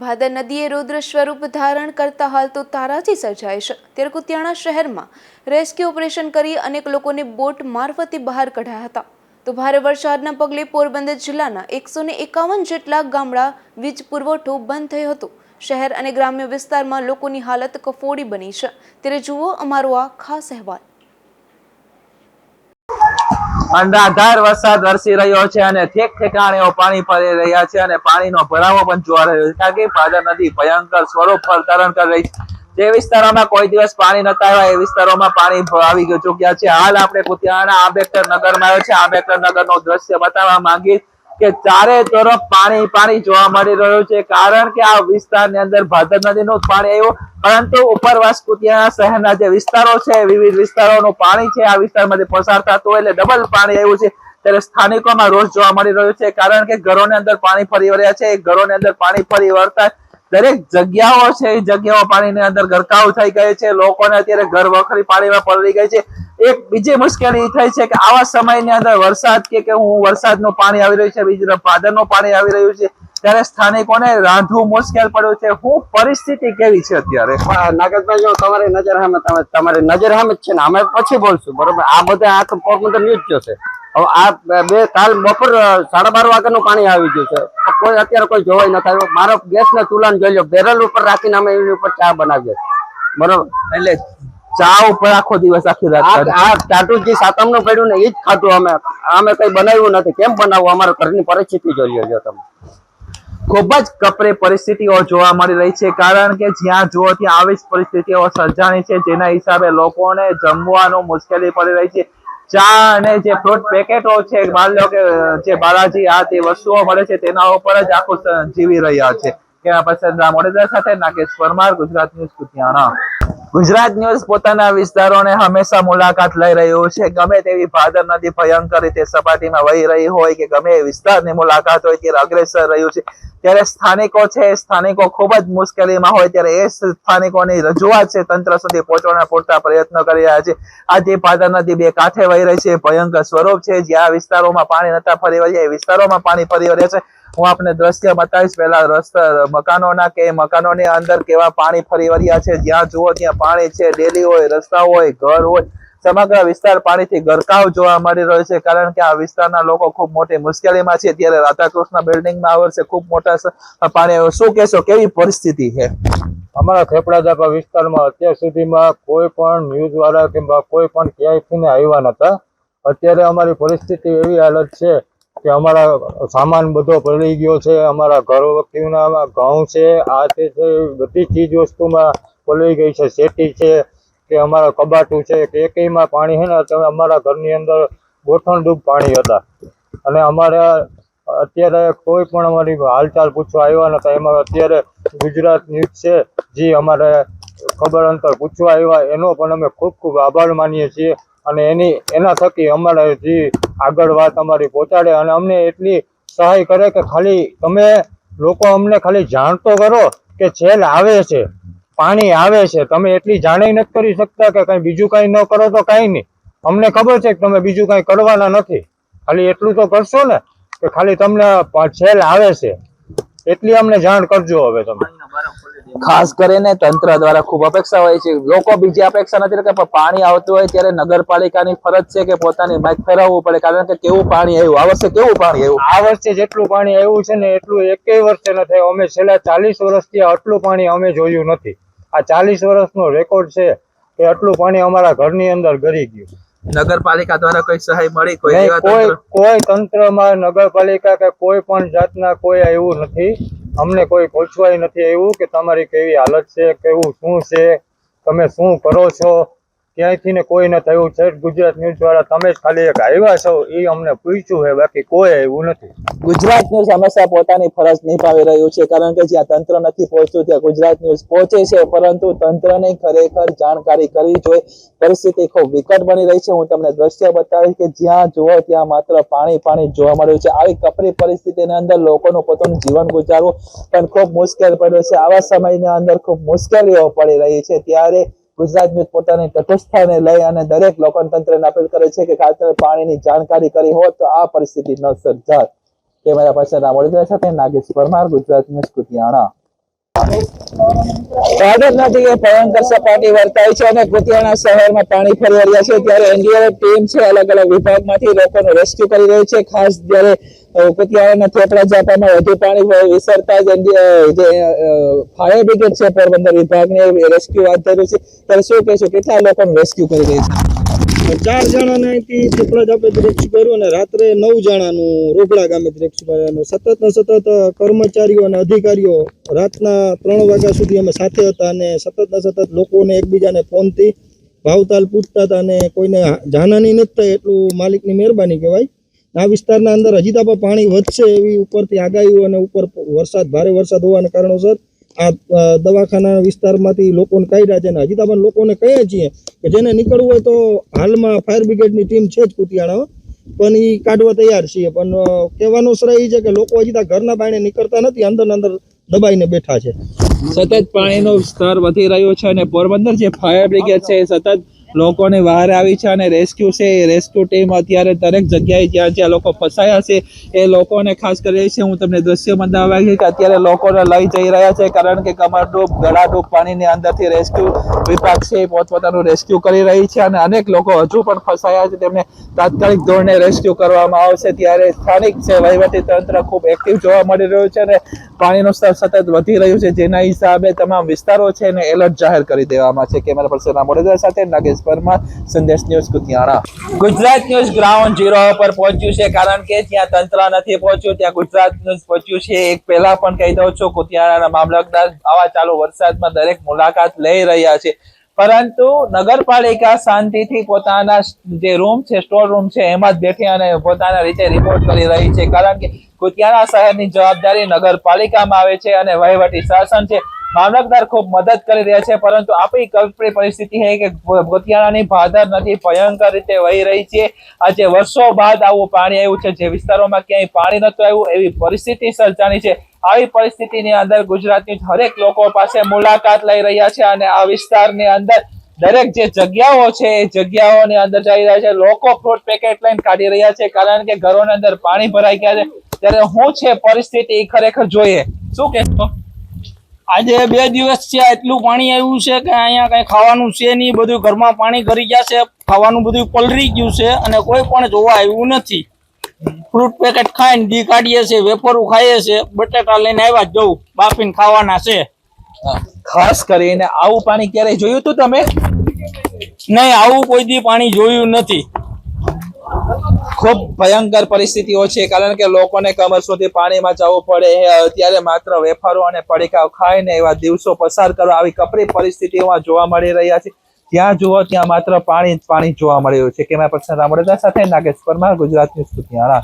ભાદર નદીએ રૌદ્ર સ્વરૂપ ધારણ કરતા હાલ તો તારાજી સર્જાય છે. ત્યારે કુતિયાણા શહેરમાં રેસ્ક્યુ ઓપરેશન કરી અનેક લોકોને બોટ મારફતે બહાર કઢાયા હતા. તો ભારે વરસાદના પગલે પોરબંદર જિલ્લાના એકસો ને એકાવન જેટલા ગામડા વીજ પુરવઠો બંધ થયો હતો. શહેર અને ગ્રામ્ય વિસ્તારમાં લોકોની હાલત કફોડી બની છે. ત્યારે જુઓ અમારો આ ખાસ અહેવાલ. અંધાધાર વરસાદ વરસી રહ્યો છે અને ઠેક ઠેકાણે પાણી ફરી રહ્યા છે અને પાણીનો ભરાવો પણ જોવા રહ્યો છે. કારણ કે ભાદર નદી ભયંકર સ્વરૂપ ધારણ કરી રહી છે. જે વિસ્તારોમાં કોઈ દિવસ પાણી નતા આવ્યા એ વિસ્તારોમાં પાણી આવી ગયું ચૂક્યા છે. હાલ આપણે કુતિયાણા આંબેડકર નગરમાં આવ્યો છે. આંબેડકર નગરનું દ્રશ્ય બતાવવા માંગીએ કે ચારે તરફ પાણી પાણી જોવા મળી રહ્યું છે. કારણ કે આ વિસ્તારની અંદર ભાદર નદીનું પાણી આવ્યું. પરંતુ ઉપરવાસ કુતિયાણા શહેરના જે વિસ્તારો છે, વિવિધ વિસ્તારોનું પાણી છે, આ વિસ્તારમાંથી પસાર થતું એટલે ડબલ પાણી આવ્યું છે. ત્યારે સ્થાનિકોમાં રોષ જોવા મળી રહ્યો છે. કારણ કે ઘરોની અંદર પાણી ફરી વળ્યા છે. ઘરોની અંદર પાણી ફરી વળતા દરેક જગ્યાઓ છે, એ જગ્યાઓ પાણીની અંદર ગરકાવ થઈ ગઈ છે, લોકોને અત્યારે ઘર વખરી પાણીમાં પલળી ગઈ છે. એક બીજી મુશ્કેલી થઈ છે કે આવા સમયની અંદર વરસાદ કે કે હું વરસાદનું પાણી આવી રહ્યું છે બીજી ભાદરનું પાણી આવી રહ્યું છે, ત્યારે સ્થાનિકોને રાંધવું મુશ્કેલ પડ્યું છે. હું પરિસ્થિતિ કેવી છે અત્યારે? નાગરભાઈ જો તમારી નજર સામે તમે તમારી નજર સામે જ છે ને, અમે પછી બોલશું, બરોબર? આ બધા આ તો પોરબંદર ન્યૂઝ જોશે. હવે આ બે કાલ બપોર સાડા બાર વાગ્યાનું પાણી આવી ગયું છે. કોઈ અત્યારે કોઈ જોવાય નથી થાય. મારો ગેસ ના ચૂલા જોઈ લો બેરલ ઉપર રાખીને અમે એની ઉપર ચા બનાવીએ. બરોબર? એટલે ચા ઉપર આખો દિવસ આખી રાત આ ટાટુજી સાતમનું પડ્યું ને એ જ ખાધું અમે. અમે કઈ બનાવ્યું નથી. કેમ બનાવવું? અમારા ઘરની પરિસ્થિતિ જોઈ લો તમે. ખૂબ જ કપરી પરિસ્થિતિઓ જોવા મળી રહી છે કારણ કે જ્યાં જુઓ ત્યાં આવી જ પરિસ્થિતિઓ સર્જાણી છે જેના હિસાબે લોકોને જમવાનું મુશ્કેલી પડી રહી છે. ચા અને જે ફ્રૂટ પેકેટો છે, માન લો કે, જે બાલાજી આ તે વસ્તુઓ મળે છે, તેના ઉપર જ આખું જીવી રહ્યા છે. કે પસંદ મોડેદાર સાથે નાગેશ પરમાર ગુજરાત ન્યૂઝ કુતિયાણા. ગુજરાત ન્યૂઝ પોતાના વિસ્તારોને હંમેશા મુલાકાત લઈ રહ્યું છે. ગમે તેવી ભાદર નદી ભયંકર રીતે સપાટીમાં વહી રહી હોય કે ગમે એ વિસ્તારની મુલાકાત હોય ત્યારે અગ્રેસર રહ્યું છે. ત્યારે સ્થાનિકો છે, સ્થાનિકો ખૂબ જ મુશ્કેલીમાં હોય ત્યારે એ સ્થાનિકોની રજૂઆત છે, તંત્ર સુધી પહોંચવાના પૂરતા પ્રયત્નો કરી રહ્યા છે. આજે ભાદર નદી બે કાંઠે વહી રહી છે ભયંકર સ્વરૂપ છે. જ્યાં વિસ્તારોમાં પાણી નતા ફરી વળ્યા, એ વિસ્તારોમાં પાણી ફરી વળ્યા છે. હું આપને દ્રશ્ય બતાવીશ. પહેલા રસ્તા, મકાનોના કે મકાનોની અંદર કેવા પાણી ફરી વળ્યા છે. જ્યાં જુઓ ત્યાં પાણી છે ડેલી હોય, રસ્તા હોય, ઘર હોય, સમગ્ર વિસ્તાર પાણીથી ગરકાવ જોવા મળી રહ્યો છે, કારણ કે આ વિસ્તારના લોકો ખૂબ મોટી મુશ્કેલીમાં છે. ત્યારે રાધાકૃષ્ણ બિલ્ડિંગમાં આ ખૂબ મોટા પાણી શું કહેશો, કેવી પરિસ્થિતિ છે? અમારા ખેપડાદાપા વિસ્તારમાં અત્યાર સુધીમાં કોઈ પણ ન્યૂઝ વાળા કે કોઈ પણ ક્યાંયથી આવ્યા નતા. અત્યારે અમારી પરિસ્થિતિ એવી હાલત છે કે અમારા સામાન બધો પડી ગયો છે. અમારા ઘર વખતના ઘઉં છે, આ તે છે, બધી ચીજ વસ્તુમાં પલળી ગઈ છે શેટી છે, કે અમારા કબાટું છે, કે એકેયમાં પાણી છે ને તમે અમારા ઘરની અંદર ગોઠણ ડૂબ પાણી હતા. અને અમારે અત્યારે કોઈ પણ અમારી હાલચાલ પૂછવા આવ્યા નતા, એમાં અત્યારે ગુજરાત ન્યૂઝ છે, જે અમારે ખબર અંતર પૂછવા આવ્યા, એનો પણ અમે ખૂબ ખૂબ આભાર માનીએ છીએ. અને એની, એના થકી અમારે જે આગળ વાત અમારી પહોંચાડે, અને અમને એટલી સહાય કરે કે ખાલી તમે લોકો અમને ખાલી જાણ તો કરો કે છેલ આવે છે. પાણી આવે છે તમે એટલી જાણે નથી કરી શકતા કે કઈ બીજું કઈ ન કરો તો કઈ નહીં. અમને ખબર છે કે તમે બીજું કઈ કરવાના નથી. ખાલી એટલું તો કરશો ને કે ખાલી તમને છેલ આવે છે. એટલી અમને જાણ કરજો હવે તમે. ખાસ કરીને તંત્ર દ્વારા ખૂબ અપેક્ષા હોય છે. લોકો બીજી અપેક્ષા નથી રાખતા પણ પાણી આવતું હોય ત્યારે નગરપાલિકાની ફરજ છે કે પોતાની બાઇક ફેરવવું પડે. કારણ કે કેવું પાણી આવ્યું? આ વર્ષે કેવું પાણી આવ્યું? આ વર્ષે જેટલું પાણી આવ્યું છે ને એટલું એકેય વર્ષે નથી. અમે છેલ્લા ચાલીસ વર્ષથી આટલું પાણી અમે જોયું નથી. આ ચાલીસ વર્ષનો રેકોર્ડ છે કે આટલું પાણી અમારા ઘરની અંદર ગરી ગયું. નગરપાલિકા દ્વારા કોઈ સહાય મળી? કોઈ કોઈ કોઈ તંત્રમાં નગરપાલિકા કે કોઈ પણ જાતના કોઈ આવ્યું નથી. અમને કોઈ પૂછવાય નથી આવ્યું કે તમારી કેવી હાલત છે કેવું શું છે તમે શું કરો છો? ક્યાંયથી ને કોઈ નથી આવ્યું છે ગુજરાત ન્યૂઝ વાળા, તમે જ ખાલી એક આવ્યા છો એ અમને પૂછ્યું છે, બાકી કોઈ આવ્યું નથી. ગુજરાત ન્યૂઝ હંમેશા પોતાની ફરજ નિભાવી રહ્યું છે, કારણ કે જ્યાં તંત્ર નથી પહોંચતું, ત્યાં ગુજરાત ન્યૂઝ પહોંચે છે, પરંતુ તંત્રને ખરેખર જાણકારી કરવી જોઈએ. પરિસ્થિતિ ખૂબ વિકટ બની રહી છે. હું તમને દ્રશ્ય બતાવીશ કે જ્યાં જુઓ, ત્યાં માત્ર પાણી પાણી જોવા મળ્યું છે. આવી કપરી પરિસ્થિતિની અંદર લોકોનું પોતાનું જીવન ગુજારવું પણ ખૂબ મુશ્કેલ પડ્યું છે. આવા સમયની અંદર ખૂબ મુશ્કેલીઓ પડી રહી છે. ત્યારે ગુજરાત પોતાની તટસ્થતાને લઈ અને દરેક લોકતંત્રને અપીલ કરે છે કે ખાતર પાણીની જાણકારી કરી હોત તો આ પરિસ્થિતિ ન સર્જાત. કેમેરા પર્સન રામ સાથે નાગેશ પરમાર, ગુજરાત ન્યૂઝ કુતિયાણા. સપાટી વર્તાય છે અને કુતિયાણા શહેરમાં પાણી ફરી છે. ત્યારે એનડીઆરએફ અલગ અલગ વિભાગમાંથી લોકોનું રેસ્ક્યુ કરી રહી છે. ખાસ જ્યારે અ, કુતિયાણાના થેપડા ઝાપામાં વધુ પાણી વિસરતા જ ફાયર બ્રિગેડ છે પોરબંદર વિભાગને રેસ્ક્યુ હાથ ધર્યું છે. ત્યારે શું કહેશું કેટલા લોકોનું રેસ્ક્યુ કરી રહી છે? ચાર જણાને અહીંથી પીપળા જાપેથી રેસ્ક્યુ કર્યું અને રાત્રે નવ જણાનું રોકડા ગામેથી રેસ્ક્યુ કર્યું સતત ને સતત કર્મચારીઓ અને અધિકારીઓ રાતના ત્રણ વાગ્યા સુધી અમે સાથે હતા અને સતત ને સતત લોકોને એકબીજાને ફોનથી ભાવતાલ પૂછતા હતા અને કોઈને જાનહાની નથી થઈ એટલું માલિકની મહેરબાની કહેવાય. આ વિસ્તારના અંદર હજી તો પાણી વધશે એવી ઉપરથી આગાહીઓ અને ઉપર વરસાદ, ભારે વરસાદ હોવાના કારણોસર આ દવાખાના વિસ્તારમાંથી લોકોને કાઢ્યા છે અને હજી તો લોકોને કહીએ છીએ કે જેને નીકળવું હોય તો હાલમાં ફાયર બ્રિગેડની ટીમ છે જ કુતિયાણામાં પણ એ કાઢવા તૈયાર છીએ પણ કહેવાનો શ્રેય એ છે કે લોકો હજી ત્યાં ઘરના બાયણે નીકળતા નથી, અંદર અંદર દબાઈને બેઠા છે. સતત પાણીનો સ્તર વધી રહ્યો છે અને પોરબંદર જે ફાયર બ્રિગેડ છે એ સતત લોકોને બહાર આવી છે અને રેસ્ક્યુ છે. એ રેસ્ક્યુ ટીમ અત્યારે દરેક જગ્યાએ જ્યાં જ્યાં લોકો ફસાયા છે, એ લોકોને ખાસ કરી છે. હું તમને દ્રશ્ય બતાવવા કે અત્યારે લોકોને લઈ જઈ રહ્યા છે, કારણ કે કમરડૂબ ગળાડૂબ પાણીની અંદરથી રેસ્ક્યુ વિભાગ છે, એ પોતપોતાનું રેસ્ક્યુ કરી રહી છે અને અનેક લોકો હજુ પણ ફસાયા છે. તેમને તાત્કાલિક ધોરણે રેસ્ક્યુ કરવામાં આવશે. ત્યારે સ્થાનિક છે, વહીવટી તંત્ર ખૂબ એક્ટિવ જોવા મળી રહ્યું છે અને પાણીનું સ્તર સતત વધી રહ્યું છે, જેના હિસાબે તમામ વિસ્તારો છે એને એલર્ટ જાહેર કરી દેવામાં છે. કેમેરા પર્સન રામ વડોદરા સાથે Nagesh Parmar, Sandesh news Kutiyana Gujarat news ground zero પર પહોંચ્યું છે, કારણ કે જ્યાં તંત્ર નથી પહોંચ્યું, ત્યાં ગુજરાત ન્યૂઝ પહોંચ્યું છે. એક પહેલા પણ કહી દઉં છું કુતિયાણાના મામલતદાર આવા ચાલુ વરસાદમાં દરેક મુલાકાત લઈ રહ્યા છે. પરંતુ નગરપાલિકા શાંતિથી પોતાના જે રૂમ છે સ્ટોર રૂમ છે, એમાં જ બેઠી અને પોતાના રીતે રિપોર્ટ કરી રહી છે. કારણ કે કુતિયાણા શહેરની જવાબદારી નગરપાલિકામાં આવે છે અને વહીવટી શાસન છે. મામલતદાર ખૂબ મદદ કરી રહ્યા છે, પરંતુ આપણી કલ્પની પરિસ્થિતિ છે કે ગોતિયાણાની ભાદર નદી ભયંકર રીતે વહી રહી છે. આજે વર્ષો બાદ આવું પાણી આવ્યું છે. જે વિસ્તારોમાં ક્યાંય પાણી નતું આવ્યું, એવી પરિસ્થિતિ સર્જાણી છે. આવી પરિસ્થિતિની અંદર ગુજરાતની હરેક લોકો પાસે મુલાકાત લઈ રહ્યા છે અને આ વિસ્તારની અંદર દરેક જે જગ્યાઓ છે, એ જગ્યાઓની અંદર જઈ રહ્યા છે. લોકો ફ્રૂટ પેકેટ લઈને કાઢી રહ્યા છે કારણ કે ઘરોની અંદર પાણી ભરાઈ ગયા છે. ત્યારે શું છે પરિસ્થિતિ ખરેખર જોઈએ. શું કહેશો? આજે બે દિવસ છે એટલું પાણી આવ્યું છે કે અહીંયા કઈ ખાવાનું છે નહીં. બધું ઘરમાં પાણી ભરી ગયા છે. ખાવાનું બધું પલરી ગયું છે અને કોઈ પણ જોવા આવ્યું નથી. ફ્રૂટ પેકેટ ખાઈને ઘી કાઢીએ છે વેફરું ખાઈએ છે બટેટા લઈને આવ્યા જવું. બાફીને ખાવાના છે. ખાસ કરીને આવું પાણી ક્યારેય જોયું હતું તમે? નહીં આવું કોઈ દી પાણી જોયું નથી. ખૂબ ભયંકર પરિસ્થિતિઓ છે કારણ કે લોકોને કમર સુધી પાણીમાં જવું પડે અત્યારે માત્ર વેફરો અને પડીકાઓ ખાઈને એવા દિવસો પસાર કરવા આવી કપરી પરિસ્થિતિઓમાં જોવા મળી રહ્યા છે. જ્યાં જુઓ, ત્યાં માત્ર પાણી પાણી જોવા મળ્યું છે. કેમેરા પર્સન રામડેદા સાથે નાગેશ પરમાર, ગુજરાત ન્યૂઝ કુતિયાણા